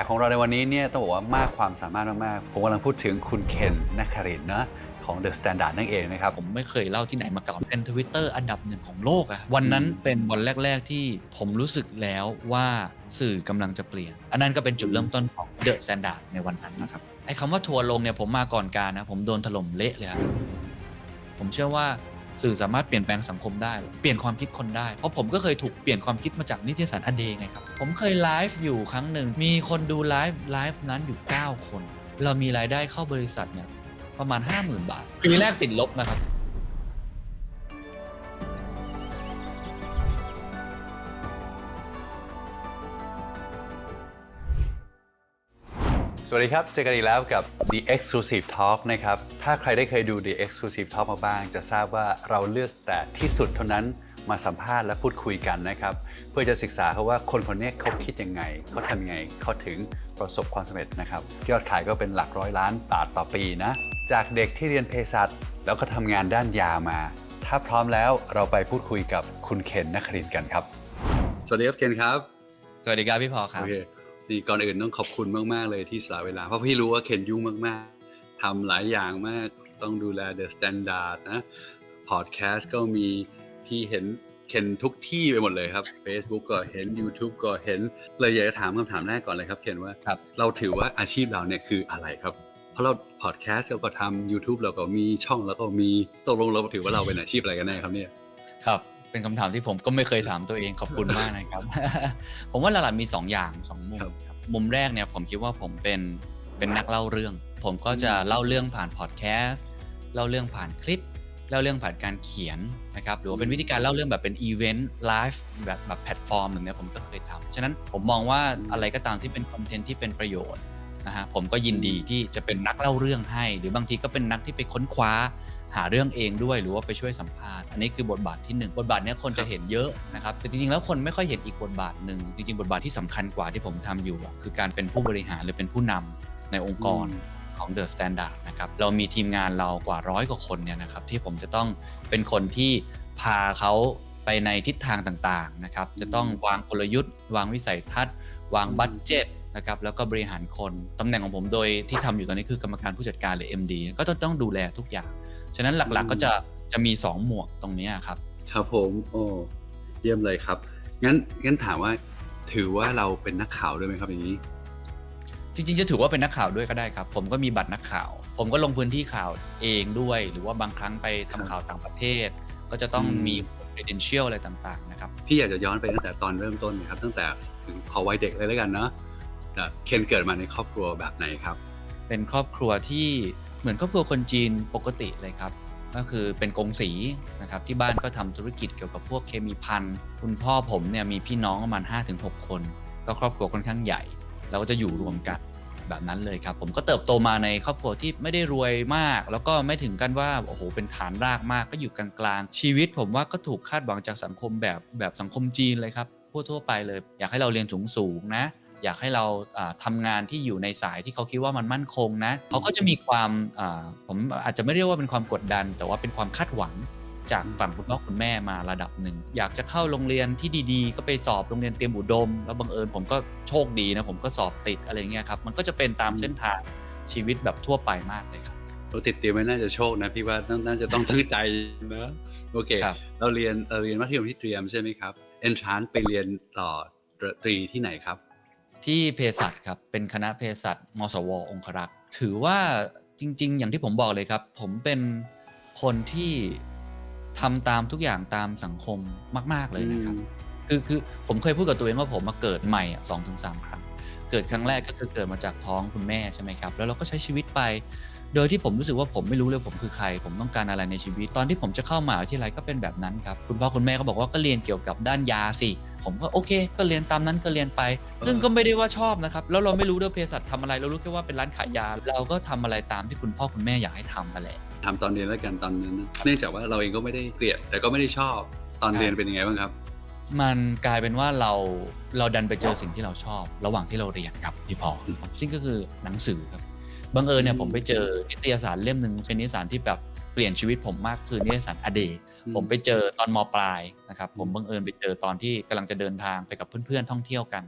กของเราในวันนี้เนี่ยต้องบอกว่ามากความสามารถมากๆ ผมกำลังพูดถึงคุณเคนนักครินทร์นะของ The Standard นั่นเองนะครับ ผมไม่เคยเล่าที่ไหนมาก่อนเป็นทวิตเตอร์อันดับหนึ่งของโลกอะวันนั้นเป็นวันแรก ๆ ที่ผมรู้สึกแล้วว่าสื่อกำลังจะเปลี่ยน อันนั้นก็เป็นจุดเริ่มต้นของ The Standard ในวันนั้นนะครับ ไอ้คำว่าทัวร์ลงเนี่ยผมมาก่อนการนะ ผมโดนถล่มเละเลยครับผมเชื่อว่า สื่อสามารถเปลี่ยนแปลงสังคมได้ เปลี่ยนความคิดคนได้ เพราะผมก็เคยถูกเปลี่ยนความคิดมาจากนิตยสารอเดไงครับ ผมเคยไลฟ์อยู่ครั้งหนึ่ง มีคนดูไลฟ์ไลฟ์นั้นอยู่ 9 คน เรามีรายได้เข้าบริษัทเนี่ยประมาณ 50,000 บาท ปีแรกติดลบนะครับ สวัสดีครับ เจอกันอีกแล้วกับ The Exclusive Talk นะครับ ถ้าใครได้เคยดู The Exclusive Talk มาบ้าง จะทราบว่าเราเลือกแต่ที่สุดเท่านั้นมาสัมภาษณ์และพูดคุยกันนะครับ เพื่อจะศึกษาเขาว่าคนคนนี้เขาคิดยังไงเขาทำยังไงเขาถึงประสบความสำเร็จนะครับยอดขายก็เป็นหลักร้อยล้านบาทต่อปีนะ จากเด็กที่เรียนเภสัชแล้วก็ทำงานด้านยามา ถ้าพร้อมแล้วเราไปพูดคุยกับคุณเคนนักครินทร์กันครับ สวัสดีครับเคนครับ สวัสดีครับพี่พอครับ โอเค ดีก่อนอื่นต้องขอบคุณมาก ๆ เลยที่สละเวลา เพราะพี่รู้ว่าเคนยุ่งมาก ๆทำหลายอย่างมากต้องดูแล The Standard นะพอดแคสต์ก็มีพี่เห็นเคนทุกที่ไปหมดเลยครับ Facebook ก็เห็น YouTube ก็เห็นเลยอยากจะถามคำถามแรกก่อนเลยครับเคนว่าครับเราถือว่าอาชีพเราเนี่ยคืออะไรครับ เพราะเราพอดแคสต์เราก็ทำ YouTube เราก็มีช่องแล้วก็มีตกลงเราถือว่าเราเป็นอาชีพอะไรกันแน่ครับเนี่ยครับ เป็นคำถามที่ผมก็ไม่เคยถามตัวเองขอบคุณมากนะครับ ผมว่าหลักๆมี 2 อย่าง 2 มุมครับครับมุมแรกเนี่ยผมคิดว่าผมเป็นเป็นนักเล่าเรื่อง ผมก็จะเล่าเรื่องผ่านพอดแคสต์เล่าเรื่องผ่านคลิปเล่าเรื่องผ่านการเขียนนะครับหรือว่าเป็นวิธีการเล่าเรื่องแบบเป็นอีเวนต์ไลฟ์แบบแบบแพลตฟอร์มหนึ่งเนี่ยผมก็เคยทำฉะนั้นผมมองว่าอะไรก็ตามที่เป็นคอนเทนต์ที่เป็นประโยชน์นะฮะผมก็ยินดีที่จะเป็นนักเล่าเรื่องให้ หรือบางทีก็เป็นนักที่ไปค้นคว้า หาเรื่องเองด้วยหรือว่าไปช่วยสัมภาษณ์อันนี้คือบทบาทที่หนึ่งบทบาทเนี้ยคนจะเห็นเยอะนะครับแต่จริงๆแล้วคนไม่ค่อยเห็นอีกบทบาทหนึ่งจริง ๆ บทบาทที่สำคัญกว่าที่ผมทำอยู่อะคือการเป็นผู้บริหารหรือเป็นผู้นำในองค์กรของ The Standard นะครับเรามีทีมงานเรากว่าร้อยกว่าคนเนี่ยนะครับที่ผมจะต้องเป็นคนที่พาเขาไปในทิศทางต่างๆนะครับจะต้องวางกลยุทธ์ วางวิสัยทัศน์ วางบัตเจ็ตนะครับแล้วก็บริหารคนตำแหน่งของผมโดยที่ทำอยู่ตอนนี้คือกรรมการผู้จัดการหรือ MD ก็จะต้องดูแลทุกอย่าง ฉะนั้นหลักๆก็จะจะมี 2 หมวกตรงเนี้ยครับ ครับผมโอ้เยี่ยมเลยครับ งั้นงั้นถามว่าถือว่าเราเป็นนักข่าวด้วยไหมครับอย่างนี้ จริงๆจะถือว่าเป็นนักข่าวด้วยก็ได้ครับ ผมก็มีบัตรนักข่าว ผมก็ลงพื้นที่ข่าวเองด้วย หรือว่าบางครั้งไปทำข่าวต่างประเทศ ก็จะต้องอืมมี credential อะไรต่างๆนะครับพี่อยากจะย้อนไปตั้งแต่ตอนเริ่มต้นนะครับ ตั้งแต่ถึงขอวัยเด็กเลยแล้วกันเนาะแต่เคนเกิดมาในครอบครัวแบบไหนครับ เป็นครอบครัวที่ เหมือนครอบครัวคนจีนปกติเลยครับ ก็คือเป็นกงสีนะครับที่บ้านก็ทำธุรกิจเกี่ยวกับพวกเคมีพันคุณพ่อผมเนี่ยมีพี่น้องประมาณ 5-6 คน ก็ครอบครัวค่อนข้างใหญ่เราก็จะอยู่รวมกันแบบนั้นเลยครับ ผมก็เติบโตมาในครอบครัวที่ไม่ได้รวยมาก แล้วก็ไม่ถึงกันว่าโอ้โหเป็นฐานรากมากก็อยู่กลางๆชีวิต ผมว่าก็ถูกคาดหวังจากสังคมแบบแบบสังคมจีนเลยครับทั่วๆไปเลย อยากให้เราเรียนสูงๆนะ อยากให้เราอ่าทำงานที่อยู่ในสายที่เขาคิดว่ามันมั่นคงนะเขาก็จะมีความอ่าผมอาจจะไม่เรียกว่าเป็นความกดดัน แต่ว่าเป็นความคาดหวังจากฝั่งคุณพ่อคุณแม่มาระดับหนึ่ง อยากจะเข้าโรงเรียนที่ดีๆ ก็ไปสอบโรงเรียนเตรียมอุดม แล้วบังเอิญผมก็โชคดีนะผมก็สอบติดอะไรเงี้ยครับมันก็จะเป็นตามเส้นทางชีวิตแบบทั่วไปมากเลยครับเราติดเตรียมไม่น่าจะโชคนะพี่ว่าน่าน่าจะต้องตั้งใจนะโอเคครับเราเรียนเราเรียนมัธยมที่เตรียมใช่ไหมครับเอนทรานไปเรียนต่อตรีที่ไหนครับ ที่เภสัชครับเป็นคณะเภสัชมสว องครักษ์ถือว่าจริง ๆ อย่างที่ผมบอกเลยครับ ผมเป็นคนที่ทำตามทุกอย่างตามสังคมมาก ๆเลยนะครับ คือคือผมเคยพูดกับตัวเองว่าผมมาเกิดใหม่อะสองถึงสามครั้ง เกิดครั้งแรกก็คือเกิดมาจากท้องคุณแม่ใช่ไหมครับ แล้วเราก็ใช้ชีวิตไป โดยที่ผมรู้สึกว่าผมไม่รู้เลยผมคือใคร ผมต้องการอะไรในชีวิต ตอนที่ผมจะเข้ามหาวิทยาลัยก็เป็นแบบนั้นครับ คุณพ่อคุณแม่ก็บอกว่าก็เรียนเกี่ยวกับด้านยาสิ ผมก็โอเค ก็เรียนตามนั้นก็เรียนไป ซึ่งก็ไม่ได้ว่าชอบนะครับ แล้วเราไม่รู้ด้วยเภสัชทำอะไร เรารู้แค่ว่าเป็นร้านขายยา เราก็ทำอะไรตามที่คุณพ่อคุณแม่อยากให้ทำนั่นแหละทำตอนเรียนแล้วกันตอนนั้นนะเนื่องจากว่าเราเองก็ไม่ได้เกลียด แต่ก็ไม่ได้ชอบตอนเรียนเป็นยังไงบ้างครับ มันกลายเป็นว่าเราเราดันไปเจอสิ่งที่เราชอบ ระหว่างที่เราเรียนครับพี่พอซึ่งก็คือหนังสือครับบังเอิญเนี่ยอืมผมไปเจอนิตยสารเล่มหนึ่งเป็นนิตยสารที่แบบ เปลี่ยนชีวิตผมมากคือนิตยสารอเดย์อืมผมไปเจอตอนมปลายนะครับผมบังเอิญไปเจอตอนที่กำลังจะเดินทางไปกับเพื่อนๆท่องเที่ยวกัน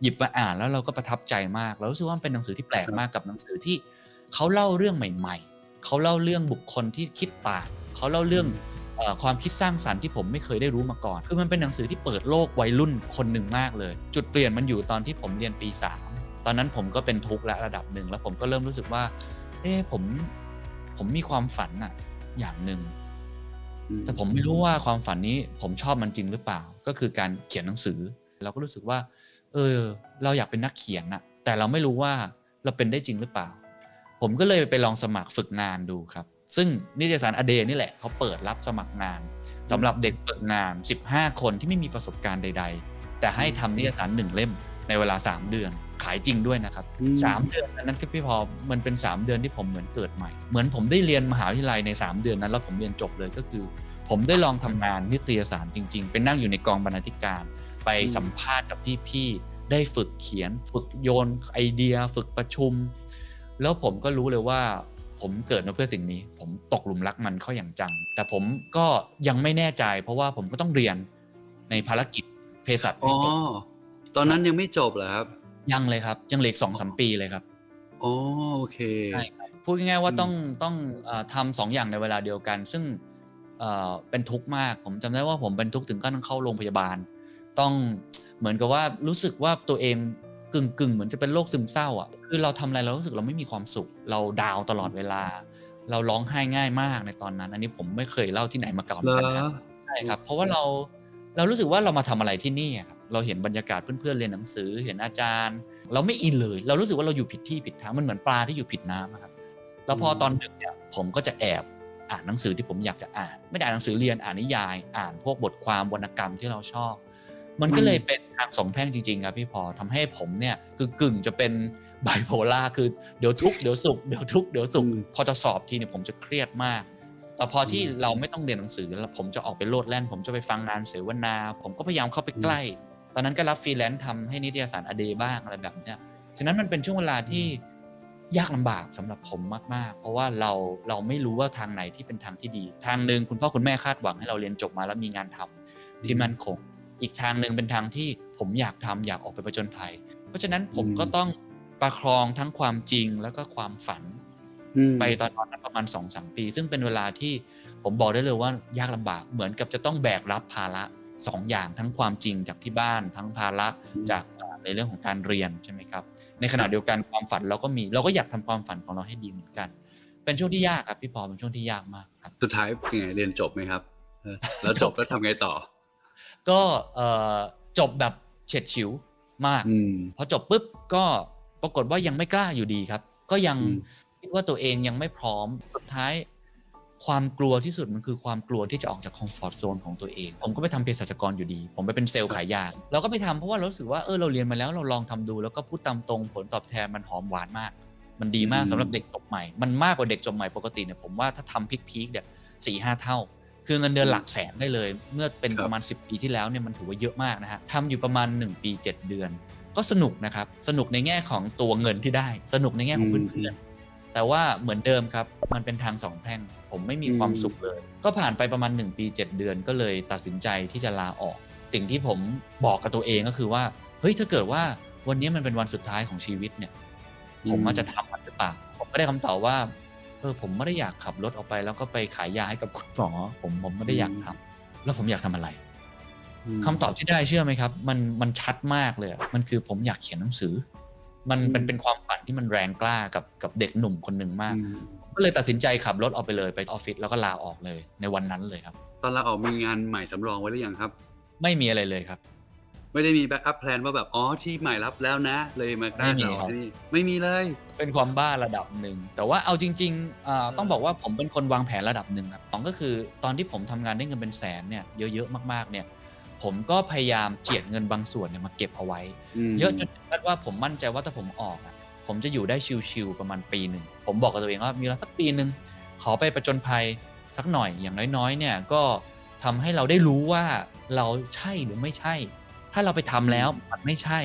หยิบมาอ่านแล้วเราก็ประทับใจมากเรารู้สึกว่ามันเป็นหนังสือที่แปลกมากกับหนังสือที่เขาเล่าเรื่องใหม่ ๆเขาเล่าเรื่องบุคคลที่คิดต่างเขาเล่าเรื่องเออความคิดสร้างสรรค์ที่ผมไม่เคยได้รู้มาก่อน คือมันเป็นหนังสือที่เปิดโลกวัยรุ่นคนหนึ่งมากเลย จุดเปลี่ยนมันอยู่ตอนที่ผมเรียนปี 3 ตอนนั้นผมก็เป็นทุกข์และระดับหนึ่งแล้วผมก็เริ่มรู้สึกว่าเอ๊ะผมผมมีความฝันอะ อย่างหนึ่งแต่ผมไม่รู้ว่าความฝันนี้ผมชอบมันจริงหรือเปล่า ก็คือการเขียนหนังสือ เราก็รู้สึกว่า เออ เราอยากเป็นนักเขียนนะแต่เราไม่รู้ว่าเราเป็นได้จริงหรือเปล่า ผมก็เลยไปลองสมัครฝึกงานดูครับ ซึ่งนิตยสารอเดนี่แหละเขาเปิดรับสมัครงานสำหรับเด็กฝึกงาน 15 คนที่ไม่มีประสบการณ์ใด ๆ แต่ให้ทำนิตยสารหนึ่งเล่ม ในเวลา 3 เดือน ขายจริงด้วยนะครับอืมสามเดือนนั้นคือพี่พอมันเป็น 3 เดือนที่ผมเหมือนเกิดใหม่ เหมือนผมได้เรียนมหาวิทยาลัยใน 3 เดือนนั้น แล้วผมเรียนจบเลยก็คือ ผมได้ลองทำงานนิตยสารจริง ๆ เป็นนั่งอยู่ในกองบรรณาธิการ ไปอืมสัมภาษณ์กับพี่ๆได้ฝึกเขียน ฝึกโยนไอเดีย ฝึกประชุม แล้วผมก็รู้เลยว่าผมเกิดมาเพื่อสิ่งนี้ ผมตกหลุมรักมันเข้าอย่างจัง แต่ผมก็ยังไม่แน่ใจ เพราะว่าผมก็ต้องเรียนในภารกิจเภสัชอ๋อให้จบ ตอนนั้นยังไม่จบเหรอครับ ยังเลยครับ ยังเหลืออกสองสามปีเลยครับอ๋อโอเคใช่ครับพูดง่ายๆว่าอืมต้องต้องเออทำสองอย่างในเวลาเดียวกัน ซึ่งเอ่อเป็นทุกข์มาก ผมจำได้ว่าผมเป็นทุกข์ถึงก็ต้องเข้าโรงพยาบาล ต้องเหมือนกับว่ารู้สึกว่าตัวเองกึ่งกึ่งๆเหมือนจะเป็นโรคซึมเศร้าอะคือเราทำอะไรเรารู้สึกเราไม่มีความสุข เราดาวน์ตลอดเวลา เราร้องไห้ง่ายมากในตอนนั้น อันนี้ผมไม่เคยเล่าที่ไหนมาก่อนเหรเหมืออนกันนะใช่ครับ เพราะว่าเราเรารู้สึกว่าเรามาทำอะไรที่นี่อะครับ เราเห็นบรรยากาศเพื่อนๆเรียนหนังสือ เห็นอาจารย์ เราไม่อินเลย เรารู้สึกว่าเราอยู่ผิดที่ผิดทางมันเหมือนปลาที่อยู่ผิดน้ำอะครับแล้วพอตอนดึกเนี่ยผมก็จะแอบอ่านหนังสือที่ผมอยากจะอ่าน ไม่ได้อ่านหนังสือเรียนอ่านนิยาย อ่านพวกบทความวรรณกรรมที่เราชอบ มันก็เลยเป็นทางสองแพร่งจริงๆครับพี่พอทำให้ผมเนี่ยคือกึ่งจะเป็นไบโพล่าคือเดี๋ยวทุกข์เดี๋ยวสุขเดี๋ยวทุกข์เดี๋ยวสุขอืมพอจะสอบทีเนี่ยผมจะเครียดมากแต่พอที่เราไม่ต้องเรียนหนังสือแล้วผมจะออกไปโลดแล่น ผมจะไปฟังงานเสวนา ผมก็พยายามเข้าไปใกล้ ตอนนั้นก็รับฟรีแลนซ์ทำให้นิตยสารอเดบ้างอะไรแบบเนี้ยฉะนั้นมันเป็นช่วงเวลาที่ยากลำบากสำหรับผมมากๆ เพราะว่าเราเราไม่รู้ว่าทางไหนที่เป็นทางที่ดี ทางหนึ่งคุณพ่อคุณแม่คาดหวังให้เราเรียนจบมาแล้วมีงานทำที่มั่นคง อีกทางหนึ่งเป็นทางที่ผมอยากทำอยากออกไปประจนภัย เพราะฉะนั้นผมอืมก็ต้องประคองทั้งความจริงแล้วก็ความฝันอืมไปตอนนั้นประมาณ2อสปี ซึ่งเป็นเวลาที่ผมบอกได้เลยว่ายากลำบากเหมือนกับจะต้องแบกรับภาระ สองอย่างทั้งความจริงจากที่บ้านทั้งภาระจากเอ่อในเรื่องของการเรียนใช่ไหมครับ ในขณะเดียวกันความฝันเราก็มีเราก็อยากทำความฝันของเราให้ดีเหมือนกัน เป็นช่วงที่ยากครับพี่ปอเป็นช่วงที่ยากมากครับสุดท้ายเป็นไงเรียนจบไหมครับเออแล้วจบแล้วทำไงต่อ ก็เอ่อจบแบบเฉียดฉิวมากอืมพอจบปุ๊บก็ปรากฏว่ายังไม่กล้าอยู่ดีครับ ก็ยังอืมคิดว่าตัวเองยังไม่พร้อมสุดท้าย ความกลัวที่สุดมันคือความกลัวที่จะออกจากคอมฟอร์ทโซนของตัวเอง ผมก็ไปทำเภสัชกรอยู่ดี ผมไปเป็นเซลล์ขายยาเราก็ไปทำเพราะว่าเรารู้สึกว่าเออเราเรียนมาแล้วเราลองทำดู แล้วก็พูดตามตรงผลตอบแทนมันหอมหวานมาก มันดีมากอืมสำหรับเด็กจบใหม่ มันมากกว่าเด็กจบใหม่ปกติเนี่ยผมว่าถ้าทำพีคๆเนี่ยสี่ห้าเท่า คือเงินเดือนหลักแสนได้เลย เมื่อเป็นครับประมาณ 10 ปีที่แล้วเนี่ยมันถือว่าเยอะมากนะฮะทำอยู่ประมาณ 1 ปี 7 เดือน ก็สนุกนะครับสนุกในแง่ของตัวเงินที่ได้ สนุกในแง่ของอืมเพื่อนๆแต่ว่าเหมือนเดิมครับมันเป็นทางสองแพร่ง ผมไม่มีอืมความสุขเลย ก็ผ่านไปประมาณ 1 ปี 7 เดือนก็เลยตัดสินใจที่จะลาออก สิ่งที่ผมบอกกับตัวเองก็คือว่าเฮ้ยถ้าเกิดว่าวันนี้มันเป็นวันสุดท้ายของชีวิตเนี่ย ผมอาจจะทำมันหรือเปล่าผมก็ได้คำตอบว่าเออผมไม่ได้อยากขับรถออกไป แล้วก็ไปขายยาให้กับคุณหมอผมผมไม่ได้อยากทำแล้วผมอยากทำอะไรมคำตอบที่ได้เชื่อไหมครับ มันมันชัดมากเลยอะมันคือผมอยากเขียนหนังสือ มันอืมเป็นเป็นความฝันที่มันแรงกล้ากับกับเด็กหนุ่มคนหนึ่งมากอืม ก็เลยตัดสินใจขับรถออกไปเลยไปออฟฟิศแล้วก็ลาออกเลยในวันนั้นเลยครับ ตอนเราออกมีงานใหม่สำรองไว้หรือยังครับ ไม่มีอะไรเลยครับ ไม่ได้มีแบ็กอัพแพลนว่าแบบ อ๋อที่ใหม่รับแล้วนะ เลยมากล้าไม่มีต่อครับที่นี่ไม่มีเลย เป็นความบ้าระดับหนึ่ง แต่ว่าเอาจริงๆอ่าเออต้องบอกว่าผมเป็นคนวางแผนระดับหนึ่งครับสองก็คือตอนที่ผมทำงานได้เงินเป็นแสนเนี่ยเยอะๆมากๆเนี่ย ผมก็พยายามเจียดเงินบางส่วนเนี่ยมาเก็บเอาไว้ มเยอะจนถึงขั้นว่าผมมั่นใจว่าถ้าผมออกอะผมจะอยู่ได้ชิวๆประมาณปีหนึ่ง ผมบอกกับตัวเองว่ามีเวลาสักปีหนึ่งขอไปประจนภัยสักหน่อยอย่างน้อยๆเนี่ยก็ทำให้เราได้รู้ว่าเราใช่หรือไม่ใช่ ถ้าเราไปทำแล้วมันไม่ใช่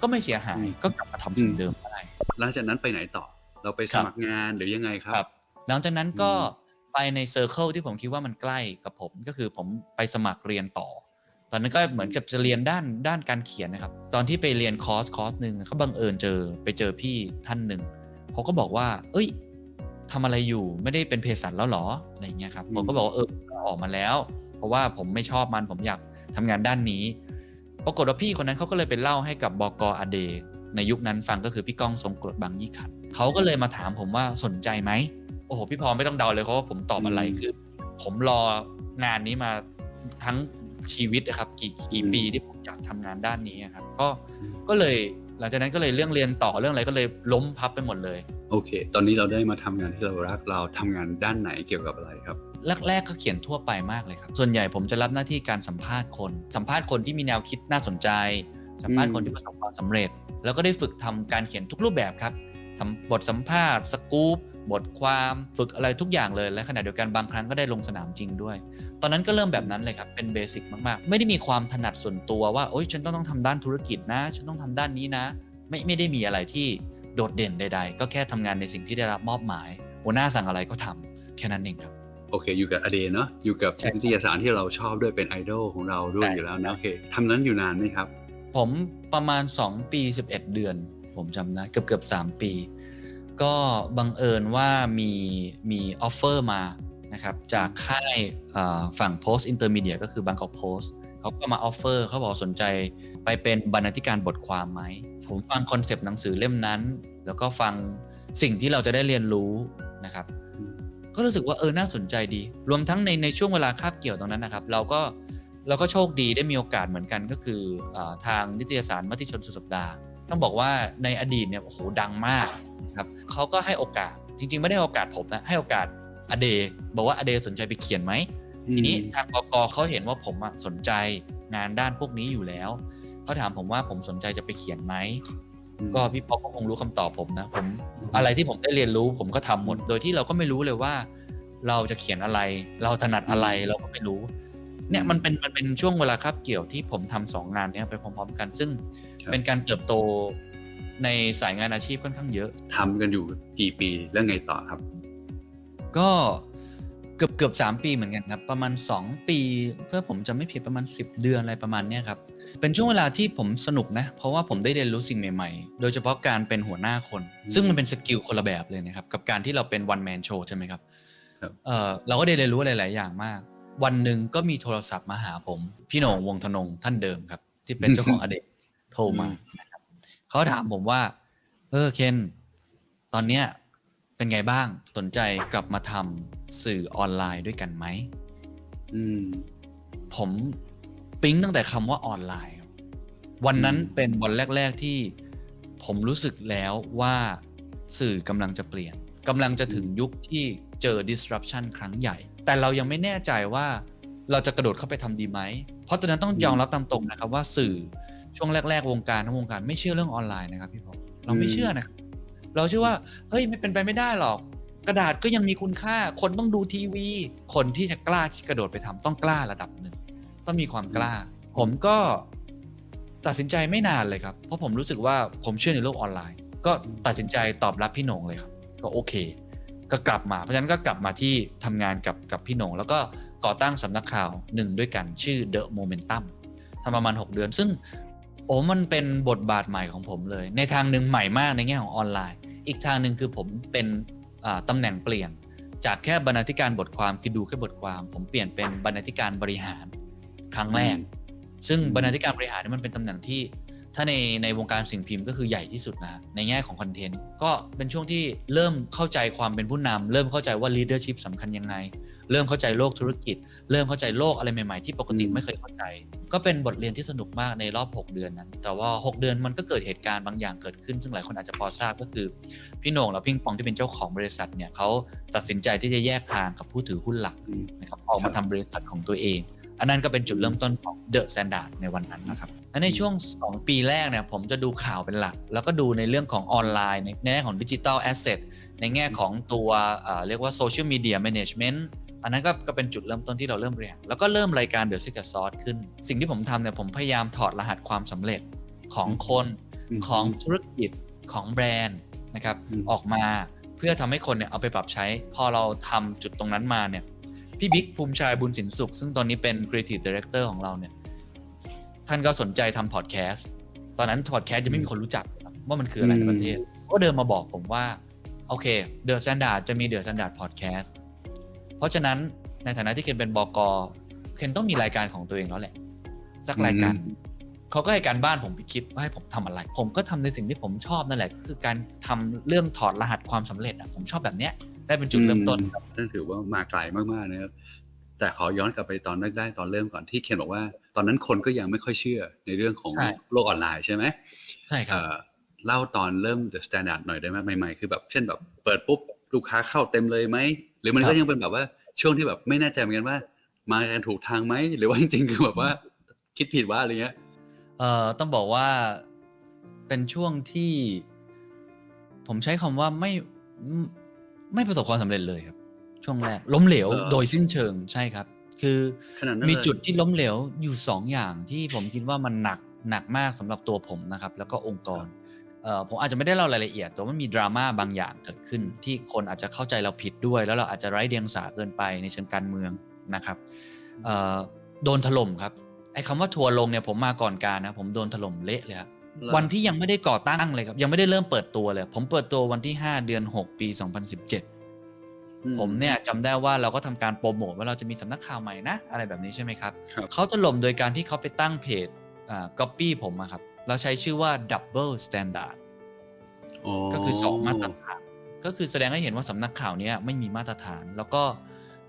ก็ไม่เสียหายก็กลับมาทำสิ่งเดิมได้หลังจากนั้นไปไหนต่อ เราไปสมัครงานหรือยังไงครับครับหลังจากนั้นก็อืมไปในเซอร์เคิลที่ผมคิดว่ามันใกล้กับผมก็คือผมไปสมัครเรียนต่อ ตอนนั้นก็เหมือนกับจะเรียนด้านด้านการเขียนนะครับ ตอนที่ไปเรียนคอร์สคอร์สหนึ่งเขาบังเอิญเจอไปเจอพี่ท่านหนึ่ง เขาก็บอกว่า เอ้ยทำอะไรอยู่ไม่ได้เป็นเภสัชแล้วเหรออะไรเงี้ยครับอืมผมก็บอกว่าเออออกมาแล้ว เพราะว่าผมไม่ชอบมันผมอยากทำงานด้านนี้ ปรากฏว่าพี่คนนั้นเขาก็เลยไปเล่าให้กับบกอเด ในยุคนั้นฟังก็คือพี่ก้องทรงกรดบางยี่ขันธ์เขาก็เลยมาถามผมว่าสนใจไหมโอ้โหพี่พรไม่ต้องเดาเลยเพราะว่าผมตอบอะไรอืมคือ ผมรองานนี้มาทั้งชีวิตนะครับ กี่กี่อืมปีที่ผมอยากทำงานด้านนี้อะครับ ก็ก็เลย หลังจากนั้นก็เลยเรื่องเรียนต่อเรื่องอะไรก็เลยล้มพับไปหมดเลย โอเค ตอนนี้เราได้มาทำงานที่เรารักเราทำงานด้านไหนเกี่ยวกับอะไรครับแรกๆก็เขียนทั่วไปมากเลยครับ ส่วนใหญ่ผมจะรับหน้าที่การสัมภาษณ์คน สัมภาษณ์คนที่มีแนวคิดน่าสนใจ สัมภาษณ์คนที่ประสบความสำเร็จ แล้วก็ได้ฝึกทำการเขียนทุกรูปแบบครับสัมบทสัมภาษณ์สกู๊ป บทความฝึกอะไรทุกอย่างเลย และขณะเดียวกันบางครั้งก็ได้ลงสนามจริงด้วย ตอนนั้นก็เริ่มแบบนั้นเลยครับ เป็นเบสิกมาก ๆ ไม่ได้มีความถนัดส่วนตัวว่าโอ๊ยฉันต้องต้องทำด้านธุรกิจนะ ฉันต้องทำด้านนี้นะ ไม่ไม่ได้มีอะไรที่โดดเด่นใด ๆ ก็แค่ทำงานในสิ่งที่ได้รับมอบหมายหัวหน้าสั่งอะไรก็ทำแค่นั้นเองครับโอเคอยู่กับอเดเนาะอยู่กับใช่ครับนิตยสารที่เราชอบด้วยเป็นไอดอลของเราด้วยใช่อยู่แล้วนะโอเคทำนั้นอยู่นานไหมครับ ผมประมาณ 2 ปี 11 เดือน ผมจำได้เกือบเกือบ3ปี ก็บังเอิญว่ามีมีออฟเฟอร์มานะครับจากค่ายเอ่อฝั่ง Post Intermediate ก็คือ Bangkok Post เขาก็มาออฟเฟอร์เขาบอกสนใจไปเป็นบรรณาธิการบทความไหม ผมฟังคอนเซปต์หนังสือเล่มนั้น แล้วก็ฟังสิ่งที่เราจะได้เรียนรู้นะครับ ก็รู้สึกว่าเออน่าสนใจดี รวมทั้งในในช่วงเวลาคาบเกี่ยวตรงนั้นนะครับ เราก็เราก็โชคดีได้มีโอกาสเหมือนกันก็คืออทางนิตยสารมติชนสุดสัปดาห์ ต้องบอกว่าในอดีตเนี่ยโอ้โหดังมากนะครับเขาก็ให้โอกาสจริง ๆ ไม่ได้ให้โอกาสผมนะให้โอกาสอเดบอกว่าอเดสนใจไปเขียนไหมทีนี้ทางบกเขาเห็นว่าผมอะสนใจงานด้านพวกนี้อยู่แล้วเขาถามผมว่าผมสนใจจะไปเขียนไหมอืมก็พี่ป๊อกก็คงรู้คำตอบผมนะผมอะไรที่ผมได้เรียนรู้ผมก็ทำหมด โดยที่เราก็ไม่รู้เลยว่า เราจะเขียนอะไร เราถนัดอะไรเราก็ไม่รู้ เนี่ยมันเป็นมันเป็นช่วงเวลาคาบเกี่ยวที่ผมทำสองงานเนี้ยไปพร้อมๆกัน ซึ่งครับเป็นการเติบโตในสายงานอาชีพค่อนข้างเยอะทำกันอยู่กี่ปีแล้วไงต่อครับ ก็เกือบเกือบสามปีเหมือนกันครับ ประมาณ 2 ปี เพื่อผมจะไม่ผิดประมาณ 10 เดือนอะไรประมาณเนี้ยครับ เป็นช่วงเวลาที่ผมสนุกนะ เพราะว่าผมได้เรียนรู้สิ่งใหม่ๆ โดยเฉพาะการเป็นหัวหน้าคนอืมซึ่งมันเป็นสกิลคนละแบบเลยนะครับ กับการที่เราเป็นวันแมนโชว์ใช่ไหมครับครับเออเราก็ได้เรียนรู้อะไรหลายอย่างมาก วันหนึ่งก็มีโทรศัพท์มาหาผม พี่หนงวงธนงท่านเดิมครับ ที่เป็นเจ้าของอเดกโทรมานะครับเขาถามผมว่า เออเคนตอนเนี้ยเป็นไงบ้างสนใจกลับมาทำสื่อออนไลน์ด้วยกันไหมผมปิ๊งตั้งแต่คำว่าออนไลน์ครับวันนั้นเป็นวันแรก ๆที่ผมรู้สึกแล้วว่าสื่อกำลังจะเปลี่ยนกำลังจะถึงยุคที่เจอ disruption ครั้งใหญ่ แต่เรายังไม่แน่ใจว่าเราจะกระโดดเข้าไปทำดีไหม เพราะตอนนั้นต้องยอมรับตามตรงนะครับ ว่าสื่อช่วงแรก ๆ วงการทั้งวงการไม่เชื่อเรื่องออนไลน์นะครับพี่ผมเราไม่เชื่อนะเราเชื่อว่าเฮ้ยไม่เป็นไปไม่ได้หรอก กระดาษก็ยังมีคุณค่า คนต้องดูทีวี คนที่จะกล้าที่กระโดดไปทำต้องกล้าระดับหนึ่งต้องมีความกล้า ผมก็ตัดสินใจไม่นานเลยครับ เพราะผมรู้สึกว่าผมเชื่อในโลกออนไลน์ ก็ตัดสินใจตอบรับพี่หนงเลยครับ ก็โอเค ก็กลับมา เพราะฉะนั้นก็กลับมาที่ทำงานกับกับพี่โหน่งแล้วก็ก่อตั้งสำนักข่าวหนึ่งด้วยกันชื่อ The Momentum ทำประมาณ 6 เดือน ซึ่งโอ้มันเป็นบทบาทใหม่ของผมเลย ในทางหนึ่งใหม่มากในแง่ของออนไลน์ อีกทางหนึ่งคือผมเป็นอ่าตำแหน่งเปลี่ยน จากแค่บรรณาธิการบทความคือดูแค่บทความ ผมเปลี่ยนเป็นบรรณาธิการบริหารครั้งแรก ซึ่งบรรณาธิการบริหารเนี่ยมันเป็นตำแหน่งที่ ถ้าในในวงการสิ่งพิมพ์ก็คือใหญ่ที่สุดนะในแง่ของคอนเทนต์ก็เป็นช่วงที่เริ่มเข้าใจความเป็นผู้นำเริ่มเข้าใจว่า leadership สำคัญยังไง เริ่มเข้าใจโลกธุรกิจ เริ่มเข้าใจโลกอะไรใหม่ๆ ที่ปกติอืมไม่เคยเข้าใจ ก็เป็นบทเรียนที่สนุกมากในรอบ 6 เดือนนั้น แต่ว่า 6 เดือนมันก็เกิดเหตุการณ์บางอย่างเกิดขึ้น ซึ่งหลายคนอาจจะพอทราบก็คือพี่โหน่งและพิงปองที่เป็นเจ้าของบริษัทเนี่ยเขาตัดสินใจที่จะแยกทางกับผู้ถือหุ้นหลักอืมนะครับออกมาทำบริษัทของตัวเอง อันนั้นก็เป็นจุดเริ่มต้นของ The Standard ในวันนั้นนะครับ และในช่วง 2 ปีแรกเนี่ยผมจะดูข่าวเป็นหลัก แล้วก็ดูในเรื่องของออนไลน์ ในในแง่ของดิจิ t a ลแอสเซทในแง่ของตัวเอ่อเรียกว่าโซเชียลมีเดียแมネจเมนต์อันนั้นก็ก็เป็นจุดเริ่มต้นที่เราเริ่มเรียนแล้วก็เริ่มรายการ The Secret Sauce ขึ้น สิ่งที่ผมทำเนี่ยผมพยายามถอดรหัสความสำเร็จของคนอืมของธุรกิจของแบรนด์นะครับอืมออกมาเพื่อทำให้คนเนี่ยเอาไปปรับใช้ พอเราทำจุดตรงนั้นมาเนี่ยพี่บิ๊กภูมิชัยบุญสินสุข ซึ่งตอนนี้เป็น Creative Director ของเราเนี่ย ท่านก็สนใจทำพอดแคสต์ตอนนั้นพอดแคสต์ยังไม่มีคนรู้จักครับว่ามันคืออะไรในประเทศ ก็เดินมาบอกผมว่า โอเค The Standard จะมี The Standard Podcast เพราะฉะนั้นในฐานะที่เคนเป็นบกเคนต้องมีรายการของตัวเองแล้วแหละ สักรายการอืมเขาก็ให้การบ้านผมไปคิดว่าให้ผมทำอะไร ผมก็ทำในสิ่งที่ผมชอบนั่นแหละก็คือการทำเรื่องถอดรหัสความสำเร็จอะผมชอบแบบเนี้ยได้เป็นจุดเริ่มต้นครับนั่นถือว่ามาไกลมากๆนะครับแต่ขอย้อนกลับไปตอนแรกๆตอนเริ่มก่อนที่เคนบอกว่า ตอนนั้นคนก็ยังไม่ค่อยเชื่อในเรื่องของใช่โลกออนไลน์ใช่ไหมใช่ครับเอ่อเล่าตอนเริ่ม The Standard หน่อยได้ไหมใหม่ๆ คือแบบเช่นแบบเปิดปุ๊บลูกค้าเข้าเต็มเลยไหม หรือมันครัก็บยังเป็นแบบว่าช่วงที่แบบไม่แน่ใจเหมือนกันว่า มากันถูกทางไหม หรือว่าจริงๆ คือแบบว่า คิดผิดว่าอะไรเงี้ยเอ่อต้องบอกว่าเป็นช่วงที่ ผมใช้คำว่าไม่ไม่ไม่ประสบความสำเร็จเลยครับ ช่วงแรกล้มเหลวเออโดยสิ้นเชิงใช่ครับ คือขนาดนั้นมีเลยจุดที่ล้มเหลวอยู่สองอย่างที่ผมคิดว่ามันหนักหนักมากสำหรับตัวผมนะครับ แล้วก็องค์กรเอ่อผมอาจจะไม่ได้เล่ารายละเอียดแต่ว่ามีดราม่าบางอย่างเกิดขึ้น ที่คนอาจจะเข้าใจเราผิดด้วย แล้วเราอาจจะไร้เดียงสาเกินไปในเชิงการเมืองนะครับเอ่อโดนถล่มครับไอ้คำว่าทัวร์ลงเนี่ยผมมาก่อนการนะผมโดนถล่มเละเลยครับเหรอวันที่ยังไม่ได้ก่อตั้งเลยครับยังไม่ได้เริ่มเปิดตัวเลย ผมเปิดตัววันที่ 5 เดือน 6 ปี 2017อื ผมเนี่ยจำได้ว่าเราก็ทำการโปรโมทว่าเราจะมีสำนักข่าวใหม่นะ อะไรแบบนี้ใช่ไหมครับครับเขาถล่มโดยการที่เขาไปตั้งเพจอ่าก๊อปปี้ผมอะครับแล้วใช้ชื่อว่า Double Standard อ๋อก็คือ2มาตรฐาน ก็คือแสดงให้เห็นว่าสำนักข่าวเนี้ยไม่มีมาตรฐาน แล้วก็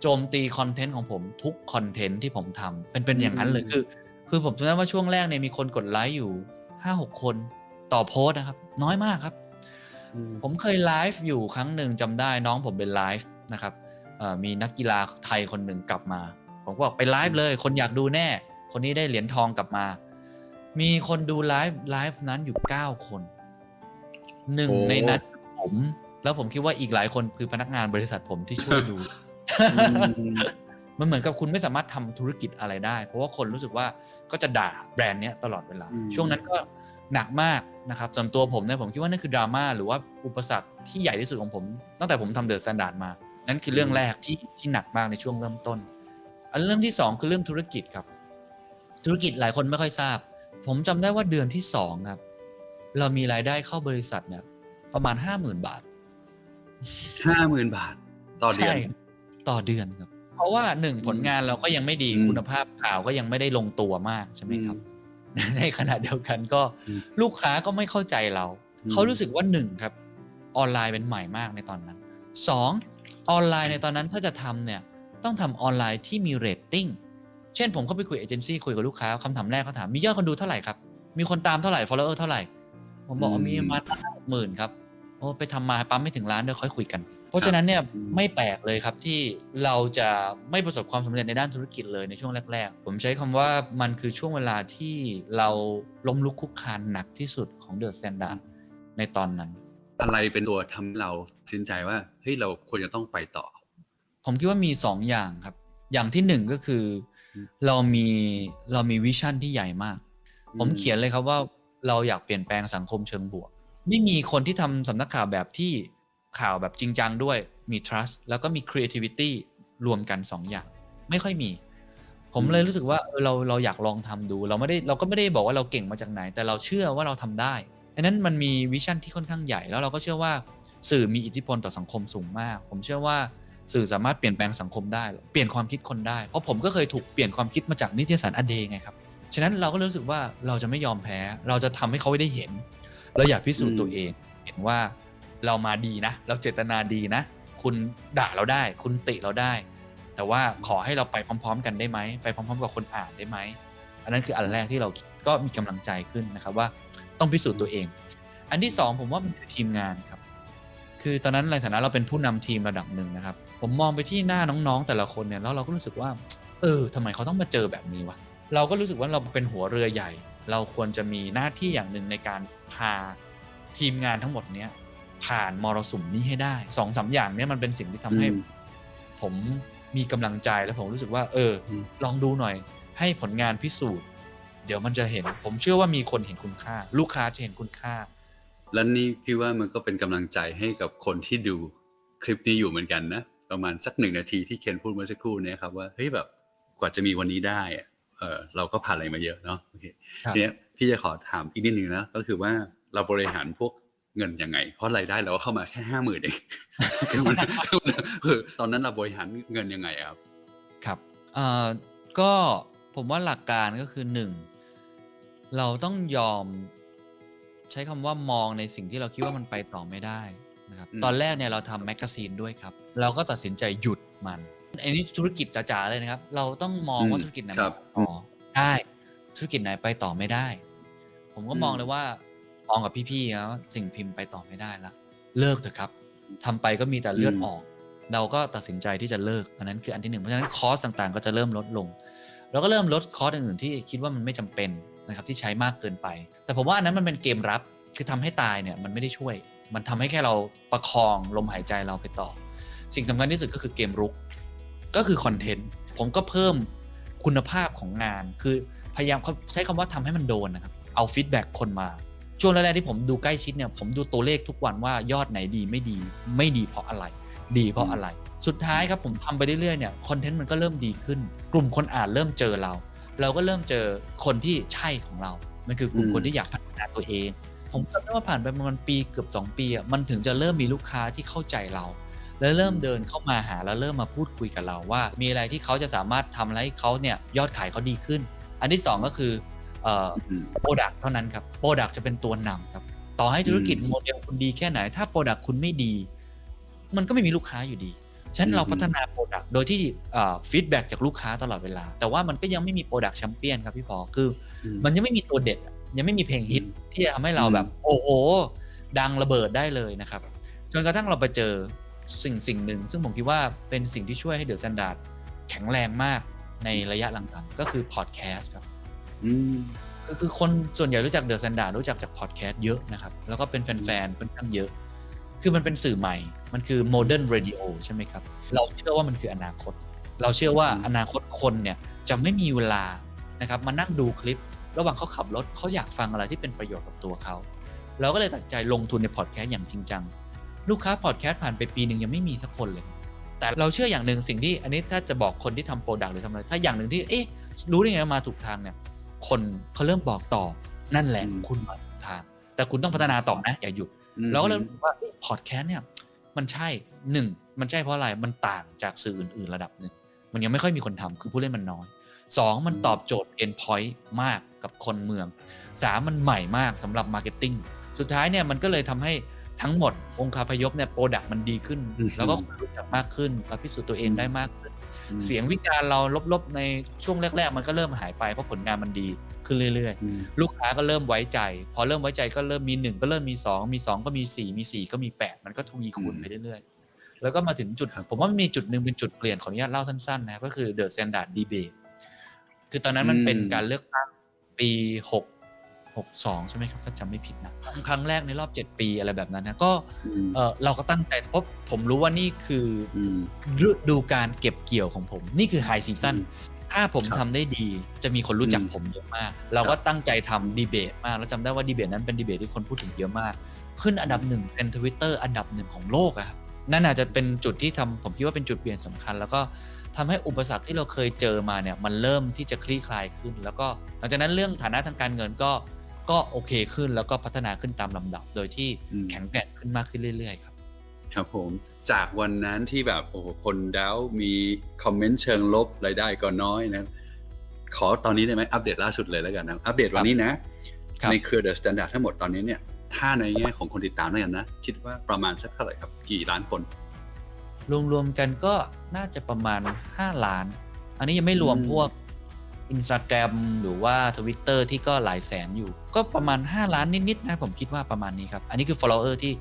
โจมตีคอนเทนต์ของผมทุกคอนเทนต์ที่ผมทำเป็นเป็นอย่างนั้นเลยคือ คือผมจำได้ว่าช่วงแรกเนี่ยมีคนกดไลค์อยู่5-6คนต่อโพสต์นะครับ น้อยมากครับอืมผมเคยไลฟ์อยู่ครั้งหนึ่งจำได้น้องผมเป็นไลฟ์ นะครับเอ่อมีนักกีฬาไทยคนหนึ่งกลับมา ผมก็บอกไปไลฟ์เลย คนอยากดูแน่ คนนี้ได้เหรียญทองกลับมา มีคนดูไลฟ์ไลฟ์นั้นอยู่ 9 คนหนึ่งโอ้ในนั้นผม แล้วผมคิดว่าอีกหลายคนคือพนักงานบริษัทผมที่ช่วยดู มันเหมือนกับคุณไม่สามารถทำธุรกิจอะไรได้ เพราะว่าคนรู้สึกว่าก็จะด่าแบรนด์เนี้ยตลอดเวลาอืมช่วงนั้นก็หนักมากนะครับส่วนตัวผมเนี่ยผมคิดว่านั่นคือดราม่าหรือว่าอุปสรรคที่ใหญ่ที่สุดของผม ตั้งแต่ผมทำเดอะสแตนดาร์ดมา นั่นคือเรื่องแรกที่ที่หนักมากในช่วงเริ่มต้น อันเรื่องที่สองคือเรื่องธุรกิจครับ ธุรกิจหลายคนไม่ค่อยทราบ ผมจำได้ว่าเดือนที่สองครับ เรามีรายได้เข้าบริษัทเนี่ย ประมาณห้าหมื่นบาทห้าหมื่นบาท ต่อเดือนใช่ครับต่อเดือนครับ เพราะว่าหนึ่งผลงานเราก็ยังไม่ดีอืมคุณภาพข่าวก็ยังไม่ได้ลงตัวมากใช่ไหมครับ ในขณะเดียวกันก็อืมลูกค้าก็ไม่เข้าใจเราอืมเขารู้สึกว่าหนึ่งครับ ออนไลน์เป็นใหม่มากในตอนนั้นสอง ออนไลน์ในตอนนั้นถ้าจะทำเนี่ยต้องทำออนไลน์ที่มีเรตติ้งเช่นผมเข้าไปคุยเอเจนซี่คุยกับลูกค้าคำถามแรกเขาถามมียอดคนดูเท่าไหร่ครับ มีคนตามเท่าไหร่ follower เท่าไหร่ ผมบอกว่าอืมมีประมาณหมื่นครับโอ้ไปทำมาปั๊มไม่ถึงล้านเดี๋ยวค่อยคุยกัน เพราะฉะนั้นเนี่ยอืมไม่แปลกเลยครับที่เราจะไม่ประสบความสำเร็จในด้านธุรกิจเลยในช่วงแรก ๆ ผมใช้คำว่ามันคือช่วงเวลาที่เราล้มลุกคลุกคลานหนักที่สุดของเดอะ s ซนดา r d ในตอนนั้น อะไรเป็นตัวทำให้เราตัดสินใจว่าเฮ้ยเราควรจะต้องไปต่อ ผมคิดว่ามีสองอย่างครับ อย่างที่หนึ่งก็คืออมเรามีเรามีวิชั่นที่ใหญ่มากอืมผมเขียนเลยครับว่าเราอยากเปลี่ยนแปลงสังคมเชิงบวก ไม่มีคนที่ทำสำนักข่าวแบบที่ข่าวแบบจริงจังด้วยมี trust แล้วก็มี creativity รวมกันสองอย่าง ไม่ค่อยมี ผมเลยรู้สึกว่าเออเราเราอยากลองทำดู เราไม่ได้เราก็ไม่ได้บอกว่าเราเก่งมาจากไหน แต่เราเชื่อว่าเราทำได้ังนั้นมันมีวิชั่นที่ค่อนข้างใหญ่แล้วเราก็เชื่อว่าสื่อมีอิทธิพลต่อสังคมสูงมาก ผมเชื่อว่าสื่อสามารถเปลี่ยนแปลงสังคมได้ เปลี่ยนความคิดคนได้ เพราะผมก็เคยถูกเปลี่ยนความคิดมาจากนิตยสารอเดย์ไงครับ ฉะนั้นเราก็รู้สึกว่าเราจะไม่ยอมแพ้ เราจะทำให้เขาได้เห็น เราอยากพิสูจน์ตัวเอง เห็นว่าเรามาดีนะ เราเจตนาดีนะ คุณด่าเราได้ คุณติเราได้ แต่ว่าขอให้เราไปพร้อม ๆ กันได้ไหม ไปพร้อม ๆ กับคนอ่านได้ไหม อันนั้นคืออันแรกที่เราก็มีกำลังใจขึ้นนะครับว่า ต้องพิสูจน์ตัวเอง อันที่สองผมว่ามันคือทีมงานครับ คือตอนนั้นในฐานะเราเป็นผู้นำทีมระดับหนึ่งนะครับ ผมมองไปที่หน้าน้องๆ แต่ละคนเนี่ยแล้วเราก็รู้สึกว่า เออทำไมเขาต้องมาเจอแบบนี้วะเราก็รู้สึกว่าเราเป็นหัวเรือใหญ่ เราควรจะมีหน้าที่อย่างหนึ่งในการพาทีมงานทั้งหมดเนี้ยผ่านมรสุมนี้ให้ได้สองสามอย่างเนี้ยมันเป็นสิ่งที่ทำให้อืมผมมีกำลังใจและผมรู้สึกว่า เอออมลองดูหน่อย ให้ผลงานพิสูจน์เดี๋ยวมันจะเห็น ผมเชื่อว่ามีคนเห็นคุณค่า ลูกค้าจะเห็นคุณค่า แล้วนี่พี่ว่ามันก็เป็นกำลังใจให้กับคนที่ดูคลิปนี้อยู่เหมือนกันนะประมาณสักหนึ่งนาทีที่เคนพูดเมื่อสักครู่เนี้ครับว่าเฮ้ยแบบกว่าจะมีวันนี้ได้อะเออเราก็ผ่านอะไรมาเยอะเนาะโอเคครับทีเนี้ยพี่จะขอถามอีกนิดนึงนะก็คือว่าเราบริหารพวกเงินยังไง เพราะรายได้เราก็เข้ามาแค่ห้าหมื่นเองคือมันคือมันคือตอนนั้นเราบริหารเงินยังไงอะครับ ครับเอ่อก็ผมว่าหลักการก็คือหนึ่ง เราต้องยอมใช้คำว่ามองในสิ่งที่เราคิดว่ามันไปต่อไม่ได้นะครับอืมตอนแรกเนี่ยเราทำแมกกาซีนด้วยครับ เราก็ตัดสินใจหยุดมันอันนี้ธุรกิจจ๋าๆเลยนะครับ เราต้องมองว่าธุรกิจไหนครับไปต่อได้ธุรกิจไหนไปต่อไม่ได้ ผมก็มองเลยว่ามองกับพี่ๆนะว่าสิ่งพิมพ์ไปต่อไม่ได้ละเลิกเถอะครับทำไปก็มีแต่เลือดอืมออก เราก็ตัดสินใจที่จะเลิกอันนั้นคืออันที่หนึ่งเพราะฉะนั้นคอสต่างๆ ก็จะเริ่มลดลงเราก็เริ่มลดคอสอื่นๆที่คิดว่ามันไม่จำเป็น นะครับที่ใช้มากเกินไป แต่ผมว่าอันนั้นมันเป็นเกมรับคือทำให้ตายเนี่ยมันไม่ได้ช่วย มันทำให้แค่เราประคองลมหายใจเราไปต่อ สิ่งสำคัญที่สุดก็คือเกมรุก ก็คือคอนเทนต์ผมก็เพิ่มคุณภาพของงาน คือพยายามใช้คำว่าทำให้มันโดนนะครับเอาฟีดแบ็กคนมาช่วงแรกๆที่ผมดูใกล้ชิดเนี่ยผมดูตัวเลขทุกวันว่ายอดไหนดีไม่ดี ไม่ดีเพราะอะไร ดีเพราะอะไร สุดท้ายครับผมทำไปเรื่อยๆเนี่ยคอนเทนต์มันก็เริ่มดีขึ้น กลุ่มคนอ่านเริ่มเจอเรา เราก็เริ่มเจอคนที่ใช่ของเรา มันคือกลุ่มอืมคนที่อยากพัฒนาตัวเอง ผมจำได้ว่าผ่านไปประมาณปีเกือบ 2 ปีอะมันถึงจะเริ่มมีลูกค้าที่เข้าใจเรา แล้วเริ่มเดินเข้ามาหาแล้วเริ่มมาพูดคุยกับเราว่า มีอะไรที่เขาจะสามารถทำให้เขาเนี่ยยอดขายเขาดีขึ้น อันที่สองก็คือเอ่ออืมโปรดักเท่านั้นครับโปรดักจะเป็นตัวนำครับ ต่อให้ธุรกิจอืมโมเดลคุณดีแค่ไหน ถ้าโปรดักคุณไม่ดี มันก็ไม่มีลูกค้าอยู่ดี ฉะนั้นเราอืมพัฒนาโปรดักโดยที่ฟีดแบ็จากลูกค้าตลอดเวลา แต่ว่ามันก็ยังไม่มีโปรดักแชมเปี้ยนครับพี่พอคืออืมมันยังไม่มีตัวเด็ดอะยังไม่มีเพลงฮิตที่จะทำให้เราแบบ โอ้โหดังระเบิดได้เลยนะครับ จนกระทั่งเราไปเจอสิ่งสิ่งหนึ่ง ซึ่งผมคิดว่าเป็นสิ่งที่ช่วยให้เดอะ s แ a นดาร์ดแข็งแรงมากในระยะหลังๆก็คือพอดแคสต์ครับอืมก็คือคนส่วนใหญ่รู้จักเดอะ s แ a นดาร์ดรู้จักจากพอดแคสต์เยอะนะครับ แล้วก็เป็นแฟนๆค่อนข้างเยอะ คือมันเป็นสื่อใหม่ มันคือโมเดิร์นเรดิโอใช่ไหมครับ เราเชื่อว่ามันคืออนาคต เราเชื่อว่าอืมอนาคตคนเนี่ยจะไม่มีเวลานะครับมานั่งดูคลิป ระหว่างเขาขับรถเขาอยากฟังอะไรที่เป็นประโยชน์กับตัวเขาเราก็เลยตัดสินใจลงทุนในพอดแคสต์อย่างจริงจัง ลูกค้าพอดแคสต์ผ่านไปปีหนึ่งยังไม่มีสักคนเลย แต่เราเชื่ออย่างหนึ่งสิ่งที่อันนี้ถ้าจะบอกคนที่ทำโปรดักต์หรือทำอะไร ถ้าอย่างหนึ่งที่เอ๊ะรู้ได้ไงว่ามาถูกทางเนี่ยคนเขาเริ่มบอกต่อนั่นแหละอืมคุณมาถูกทาง แต่คุณต้องพัฒนาต่อนะอย่าหยุดอืม เราก็เลยรู้สึกว่าพอดแคสต์เนี่ย มันใช่หนึ่งมันใช่เพราะอะไรมันต่างจากสื่ออื่นๆระดับหนึ่งมันยังไม่ค่อยมีคนทำคือผู้เล่นมันน้อยสองมันตอบโจทย์ endpoint มากกับคนเมืองสามมันใหม่มากสำหรับ marketing สุดท้ายเนี่ยมันก็เลยทำให้ทั้งหมดองค์คาพยพเนี่ยโปรดักมันดีขึ้นอืมแล้วก็คนรู้จักมากขึ้นเราพิสูจน์ตัวเองได้มากขึ้นอืมเสียงวิจารณ์เราลบๆในช่วงแรก ๆ มันก็เริ่มหายไปเพราะผลงานมันดี ขึ้นเรื่อยๆอืมลูกค้าก็เริ่มไว้ใจ พอเริ่มไว้ใจก็เริ่มมีหนึ่งก็เริ่มมีสองมีสองก็มีสี่มีสี่ก็มีแปดมันก็ทวีคูณอืมไปเรื่อยๆ แล้วก็มาถึงจุดครับผมว่ามันมีจุดหนึ่งเป็นจุดเปลี่ยนขออนุญาตเล่าสั้นๆนะก็คือ The Standard Debate คือตอนนั้นมันเป็นการเลือกตั้งปีหกหกสองใช่ไหมครับถ้าจำไม่ผิดนะครั้งแรกในรอบเจ็ดปีอะไรแบบนั้นนะก็อืมเออเราก็ตั้งใจเพราะผมรู้ว่านี่คืออืมฤดูการเก็บเกี่ยวของผม นี่คือไฮซีซั่นอืม ถ้าผมครับทำได้ดีจะมีคนรู้จักอืมผมเยอะมาก เราก็ครับตั้งใจทำดีเบตมาก แล้วจำได้ว่าดีเบตนั้นเป็นดีเบตที่คนพูดถึงเยอะมาก ขึ้นอันดับหนึ่งเป็นทวิตเตอร์อันดับหนึ่งของโลกอะครับนั่นอาจจะเป็นจุดที่ทำผมคิดว่าเป็นจุดเปลี่ยนสำคัญ แล้วก็ทำให้อุปสรรคที่เราเคยเจอมาเนี่ยมันเริ่มที่จะคลี่คลายขึ้น แล้วก็หลังจากนั้นเรื่องฐานะทางการเงินก็ก็โอเคขึ้นแล้วก็พัฒนาขึ้นตามลำดับ โดยที่อืมแข็งแกร่งขึ้นมากขึ้นเรื่อยๆครับ ครับผม จากวันนั้นที่แบบโอ้โหคนดาวมีคอมเมนต์เชิงลบรายได้ก็น้อยนะขอตอนนี้ได้ไหมอัปเดตล่าสุดเลยแล้วกันนะอัปเดตวันนี้นะครับในเครือเดอะสแตนดาร์ดทั้งหมดตอนนี้เนี่ย ถ้าในแง่ของคนติดตามแล้วกันนะ คิดว่าประมาณสักเท่าไหร่ครับ กี่ล้านคน รวมๆกันก็น่าจะประมาณ 5 ล้าน อันนี้ยังไม่รวมอืมพวก Instagram หรือว่า Twitter ที่ก็หลายแสนอยู่ ก็ประมาณ 5 ล้านนิดๆนะผมคิดว่าประมาณนี้ครับ อันนี้คือ follower ที่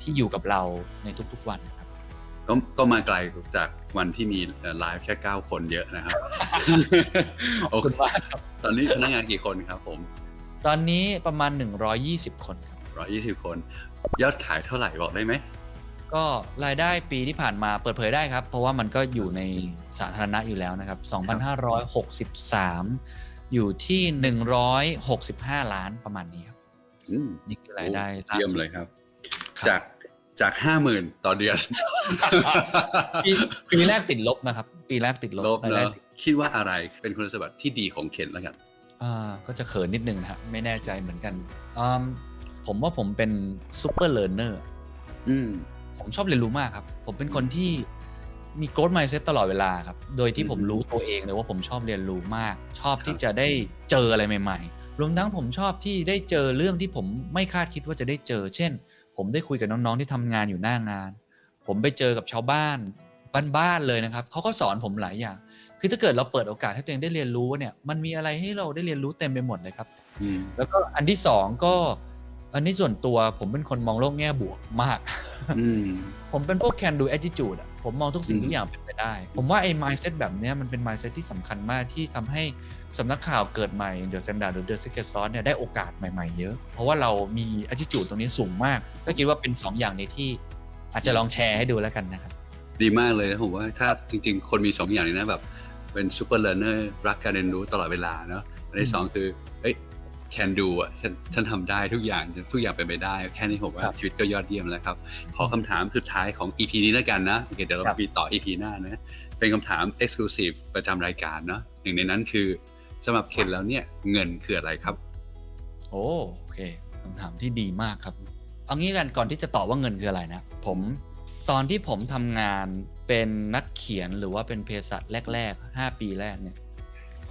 ที่อยู่กับเราในทุกๆวันครับ ก็ก็มาไกลจากวันที่มีไลฟ์แค่ 9 คนเยอะนะครับขอบคุณมากครับตอนนี้พนักงานกี่คนครับผม ตอนนี้ประมาณ 120 คนครับ120 คน ยอดขายเท่าไหร่บอกได้ไหม ก็รายได้ปีที่ผ่านมาเปิดเผยได้ครับ เพราะว่ามันก็อยู่ในสาธารณะอยู่แล้วนะครับ 2,563 อยู่ที่ 165 ล้านประมาณนี้ครับอืมนี่คือรายได้ล่าเยี่ยมสุดเลยครับครับจาก จากห้าหมื่นต่อเดือน ปีปีแรกติดลบนะครับ ปีแรกติดลบลบรายเนได้อะติดคิดว่าอะไรเป็นคุณสมบัติที่ดีของเคนแล้วกัน อ่าก็จะเขินนิดนึงนะฮะไม่แน่ใจเหมือนกันอืมผมว่าผมเป็นซูเปอร์เล r ร์เนอร์ อืม ผมชอบเรียนรู้มากครับ ผมเป็นคนที่มี growth mindset ตลอดเวลาครับ โดยที่ผมอืมรู้ตัวเองเลยว่าผมชอบเรียนรู้มาก ชอบที่จะได้เจออะไรใหม่ ๆ รวมทั้งผมชอบที่ได้เจอเรื่องที่ผมไม่คาดคิดว่าจะได้เจอ เช่น ผมได้คุยกับน้องๆที่ทำงานอยู่หน้างาน ผมไปเจอกับชาวบ้านบ้านๆเลยนะครับเขาก็สอนผมหลายอย่าง คือถ้าเกิดเราเปิดโอกาสให้ตัวเองได้เรียนรู้เนี่ย มันมีอะไรให้เราได้เรียนรู้เต็มไปหมดเลยครับอืมแล้วก็อันที่สองก็ อันนี้ส่วนตัวผมเป็นคนมองโลกแง่บวกมากอืมผมเป็นพวก can do attitude อะผมมองทุกสิ่งอืมทุกอย่างเป็นไปได้ ผมว่าไอ้ mindset แบบเนี้ยมันเป็น mindset ที่สำคัญมากที่ทำให้สำนักข่าวเกิดใหม่ The Standard หรือ The Secret Sauce เนี่ยได้โอกาสใหม่ๆเยอะ เพราะว่าเรามี attitude ตรงนี้สูงมาก ก็คิดว่าเป็น 2 อย่างนี้ที่อาจจะลองแชร์ให้ดูแล้วกันนะครับ ดีมากเลยนะผมว่าถ้าจริงๆ คนมีสองอย่างนี้นะแบบเป็นซูเปอร์เล r ร์เนอร์รักการเรียนรู้ตลอดเวลาเนาะอันที่สองคือเอ้ย can do อะฉันฉันทำได้ทุกอย่างฉันทุกอย่างเป็นไปได้ แค่นี้ผมว่าครับชีวิตก็ยอดเยี่ยมแล้วครับ ขอคำถามสุดท้ายของ EP นี้แล้วกันนะโอเคเดี๋ยวเราครับมีต่อ EP หน้านะ เป็นคำถาม exclusive ประจำรายการเนาะหนึ่งในนั้นคือสำหรับเคนแล้วเนี่ยเงินคืออะไรครับ โอ้โอเคคำถามที่ดีมากครับเอางี้กันก่อนที่จะตอบว่าเงินคืออะไรนะ ผมตอนที่ผมทำงานเป็นนักเขียนหรือว่าเป็นเภสัชแรกๆ 5 ปีแรกเนี่ย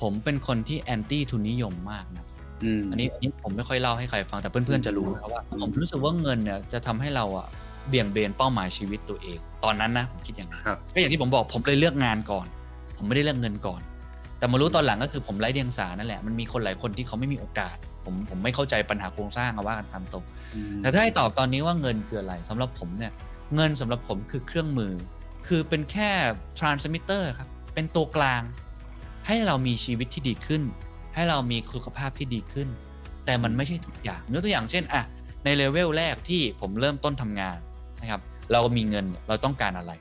ผมเป็นคนที่แอนตี้ทุนนิยมมากนะ อืมอันนี้อันนี้ผมไม่ค่อยเล่าให้ใครฟังแต่เพื่อนๆจะรู้นะครับว่าผมรู้สึกว่าเงินเนี่ยจะทำให้เราอะเบี่ยงเบนเป้าหมายชีวิตตัวเอง ตอนนั้นนะผมคิดอย่างนั้นครับก็อย่างที่ผมบอกผมเลยเลือกงานก่อน ผมไม่ได้เลือกเงินก่อน แต่มารู้ตอนหลังก็คือผมไร้เดียงสานั่นแหละมันมีคนหลายคนที่เขาไม่มีโอกาส ผมผมไม่เข้าใจปัญหาโครงสร้างอะว่ากันตามตรงอืมแต่ถ้าให้ตอบตอนนี้ว่าเงินคืออะไรสำหรับผมเนี่ยเงินสำหรับผมคือเครื่องมือ คือเป็นแค่ transmitter ครับเป็นตัวกลาง ให้เรามีชีวิตที่ดีขึ้น ให้เรามีสุขภาพที่ดีขึ้น แต่มันไม่ใช่ทุกอย่างยกตัวอย่างเช่นอะในเลเวลแรกที่ผมเริ่มต้นทำงานนะครับ เรามีเงินเนี่ยเราต้องการอะไร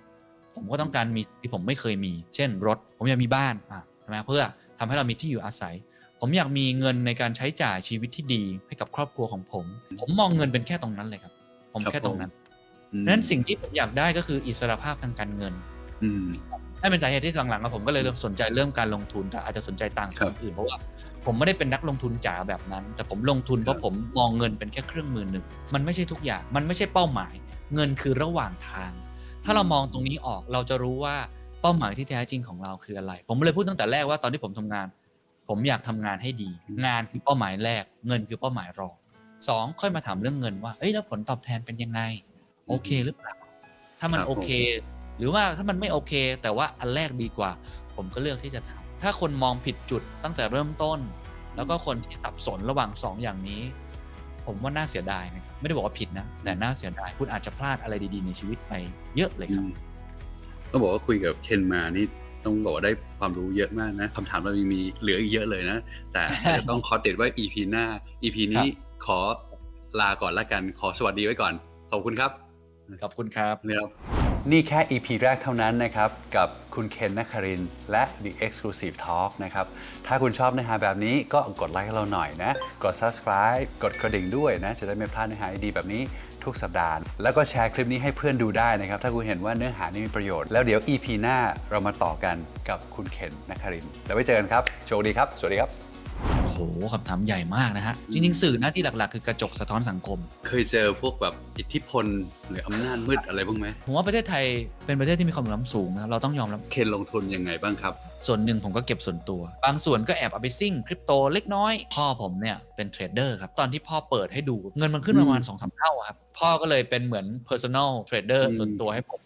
ผมก็ต้องการมีสิ่งที่ผมไม่เคยมี เช่น รถ ผมอยากมีบ้านอะใช่ไหมเพื่อทำให้เรามีที่อยู่อาศัย ผมอยากมีเงินในการใช้จ่ายชีวิตที่ดีให้กับครอบครัวของผม ผมมองเงินเป็นแค่ตรงนั้นเลยครับ ผมครับแค่ตรงนั้นอืมนั้นสิ่งที่ผมอยากได้ก็คืออิสรภาพทางการเงินอืม นั่นเป็นสาเหตุที่หลังๆอะผมก็เลยเริ่มสนใจเริ่มการลงทุนแต่อาจจะสนใจต่างครัจากบคนอื่นเพราะว่าผมไม่ได้เป็นนักลงทุนจ๋าแบบนั้น แต่ผมลงทุนเพครัราะบผมมองเงินเป็นแค่เครื่องมือหนึ่งมันไม่ใช่ทุกอย่าง มันไม่ใช่เป้าหมาย เงินคือระหว่างทาง ถ้าเรามองตรงนี้ออกเราจะรู้ว่าเป้าหมายที่แท้จริงของเราคืออะไร ผมเลยพูดตั้งแต่แรกว่าตอนที่ผมทำงาน ผมอยากทำงานให้ดี งานคือเป้าหมายแรก เงินคือเป้าหมายรองสองค่อยมาถามเรื่องเงินว่าเอ้ยแล้วผลตอบแทนเป็นยังไง โอเคหรือเปล่าถ้ามันครับผมโอเค หรือว่าถ้ามันไม่โอเค แต่ว่าอันแรกดีกว่า ผมก็เลือกที่จะทำถ้าคนมองผิดจุดตั้งแต่เริ่มต้น แล้วก็คนที่สับสนระหว่างสองอย่างนี้ ผมว่าน่าเสียดายนะครับไม่ได้บอกว่าผิดนะ แต่น่าเสียดายคุณอาจจะพลาดอะไรดีๆ ในชีวิตไปเยอะเลยครับอืมต้องบอกว่าคุยกับเคนมานี่ต้องบอกว่าได้ความรู้เยอะมากนะคำถามเรายังมีเหลืออีกเยอะเลยนะ แต่อาจจะต้องขอติดไว่า EP หน้า EP นี้ขอลาก่อนละกันขอสวัสดีไว้ก่อน ขอบคุณครับ ขอบคุณครับนะครับ นี่แค่ EP แรกเท่านั้นนะครับ กับคุณเคนนักคาริน และ The Exclusive Talk นะครับ ถ้าคุณชอบเนื้อหาแบบนี้ก็กดไลค์เราหน่อยนะ กด subscribe กดกระดิ่งด้วยนะ จะได้ไม่พลาดเนื้อหาดีแบบนี้ทุกสัปดาห์ แล้วก็แชร์คลิปนี้ให้เพื่อนดูได้นะครับ ถ้าคุณเห็นว่าเนื้อหานี้มีประโยชน์ แล้วเดี๋ยว EP หน้าเรามาต่อกันกับคุณเคนนักคาริน แล้วไว้เจอกันครับ โชคดีครับ สวัสดีครับ โอ้โหคำถามใหญ่มากนะฮะ จริงๆ สื่อหน้าที่หลักๆ คือกระจกสะท้อนสังคม เคยเจอพวกแบบอิทธิพลหรืออำนาจมืดอะไรบ้างไหมผมว่าประเทศไทยเป็นประเทศที่มีความเหลื่อมล้ำสูงนะครับเราต้องยอมรับ เคนลงทุนยังไงบ้างครับ ส่วนหนึ่งผมก็เก็บส่วนตัว บางส่วนก็แอบเอาไปซิ่งคริปโตเล็กน้อย พ่อผมเนี่ยเป็นเทรดเดอร์ครับ ตอนที่พ่อเปิดให้ดูเงินมันขึ้นประมาณอืม2อสเท่าอะครับ พ่อก็เลยเป็นเหมือน personal trader อืมส่วนตัวให้ผม